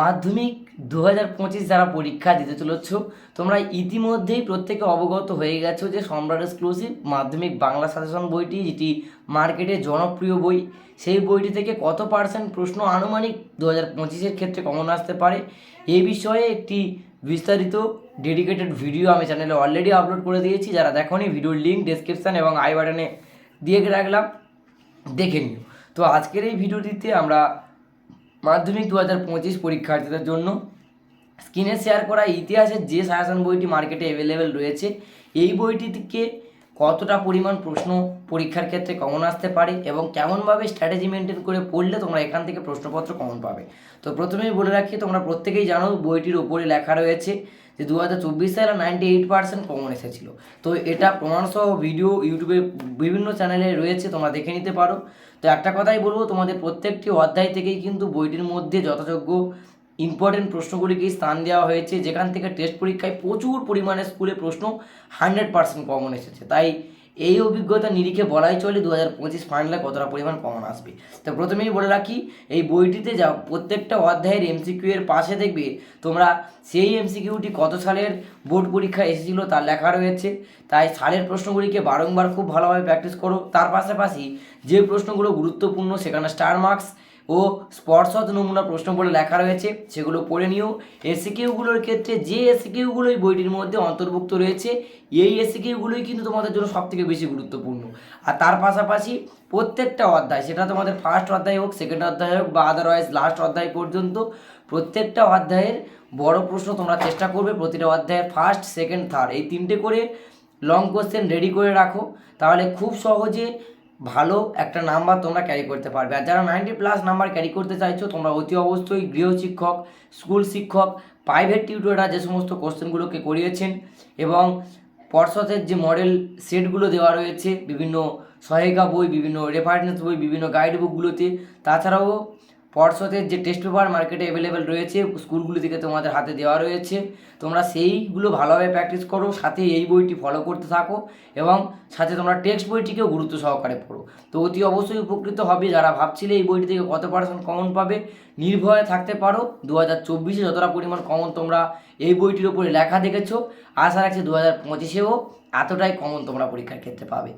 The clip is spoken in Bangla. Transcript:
মাধ্যমিক দু হাজার পঁচিশ যারা পরীক্ষা দিতে চলেছ, তোমরা ইতিমধ্যেই প্রত্যেকে অবগত হয়ে গেছো যে সম্রাট এক্সক্লুসিভ মাধ্যমিক বাংলা সাজেশন বইটি, যেটি মার্কেটে জনপ্রিয় বই, সেই বইটি থেকে কত পার্সেন্ট প্রশ্ন আনুমানিক দু হাজার পঁচিশের ক্ষেত্রে কমন আসতে পারে? এই বিষয়ে একটি বিস্তারিত ডেডিকেটেড ভিডিও আমি চ্যানেলে অলরেডি আপলোড করে দিয়েছি। যারা দেখোনি ভিডিওর লিঙ্ক ডেসক্রিপশান এবং আই বাটনে দিয়ে রাখলাম, দেখে নিও। তো আজকের এই ভিডিওটিতে আমরা মাধ্যমিক দু হাজার পঁচিশ পরীক্ষার্থীদের জন্য স্ক্রিনে শেয়ার করা ইতিহাসের যে সাজেশন বইটি মার্কেটে অ্যাভেলেবেল রয়েছে, এই বইটি থেকে কতটা পরিমাণ প্রশ্ন পরীক্ষার ক্ষেত্রে কমন আসতে পারে এবং কেমনভাবে স্ট্র্যাটেজি মেনটেন করে পড়লে তোমরা এখান থেকে প্রশ্নপত্র কমন পাবে। তো প্রথমেই বলে রাখি, তোমরা প্রত্যেকেই জানো বইটির ওপরে লেখা রয়েছে যে দু হাজার চব্বিশ সালে নাইনটি এইট পার্সেন্ট কমন এসেছিল। তো এটা প্রমাণসহ ভিডিও ইউটিউবে বিভিন্ন চ্যানেলে রয়েছে, তোমরা দেখে নিতে পারো। তো একটা কথাই বলব, তোমাদের প্রত্যেকটি অধ্যায় থেকেই কিন্তু বইটির মধ্যে যথাযোগ্য ইম্পর্টেন্ট প্রশ্নগুলিকেই স্থান দেওয়া হয়েছে, যেখান থেকে টেস্ট পরীক্ষায় প্রচুর পরিমাণে স্কুলে প্রশ্ন হান্ড্রেড পার্সেন্ট কমন এসেছে। তাই এই অভিজ্ঞতা নিরিখে বলাই চলে দু হাজার পঁচিশ ফাইনালে কতটা পরিমাণ কমন আসবে। তো প্রথমেই বলে রাখি, এই বইটিতে যা প্রত্যেকটা অধ্যায়ের এমসিকিউ এর পাশে দেখবে, তোমরা সেই এমসিকিউটি কত সালের বোর্ড পরীক্ষা এসেছিল তার লেখা রয়েছে। তাই সালের প্রশ্নগুলিকে বারংবার খুব ভালোভাবে প্র্যাকটিস করো। তার পাশাপাশি যে প্রশ্নগুলো গুরুত্বপূর্ণ, সেখানে স্টার মার্কস ও স্পর্শত নমুনা প্রশ্ন বলে লেখা রয়েছে, সেগুলো পড়ে নিও। এসিকিউগুলোর ক্ষেত্রে যে এসিকিউগুলো এসিকিউগুলোই বইটির মধ্যে অন্তর্ভুক্ত রয়েছে, এই এসিকিউগুলোই কিন্তু তোমাদের জন্য সবথেকে বেশি গুরুত্বপূর্ণ। আর তার পাশাপাশি প্রত্যেকটা অধ্যায়, সেটা তোমাদের ফার্স্ট অধ্যায় হোক সেকেন্ড অধ্যায় হোক, বা আদারওয়াইজ লাস্ট অধ্যায় পর্যন্ত, প্রত্যেকটা অধ্যায়ের বড় প্রশ্ন তোমরা চেষ্টা করবে, প্রতিটা অধ্যায়ের ফার্স্ট সেকেন্ড থার্ড এই তিনটে করে লং কোশ্চেন রেডি করে রাখো। তাহলে খুব সহজে ভালো একটা নাম্বার তোমরা ক্যারি করতে পারবে। আর যারা নাইনটি প্লাস নাম্বার ক্যারি করতে চাইছো, তোমরা অতি অবশ্যই গৃহ শিক্ষক স্কুল শিক্ষক প্রাইভেট টিউটররা যে সমস্ত কোশ্চেনগুলোকে করিয়েছেন এবং পর্ষদের যে মডেল সেটগুলো দেওয়া রয়েছে, বিভিন্ন সহায়িকা বই, বিভিন্ন রেফারেন্স বই, বিভিন্ন গাইড বুকগুলোতে তাছাড়াও পর্ষদের যে টেস্ট পেপার মার্কেটে অ্যাভেলেবেল রয়েছে স্কুলগুলো থেকে তোমাদের হাতে দেওয়া রয়েছে, তোমরা সেইগুলো ভালোভাবে প্র্যাকটিস করো, সাথে এই বইটি ফলো করতে থাকো এবং সাথে তোমরা টেক্সট বইটিকেও গুরুত্ব সহকারে পড়ো। তো অতি অবশ্যই উপকৃত হবে যারা ভাবছিলে এই বইটি থেকে কত পার্সেন্ট কমন পাবে, নির্ভয়ে থাকতে পারো। দু হাজার চব্বিশে যতটা পরিমাণ কমন তোমরা এই বইটির উপরে লেখা দেখেছ, আশা রাখছি দু হাজার পঁচিশেও এতটাই কমন তোমরা পরীক্ষার ক্ষেত্রে পাবে।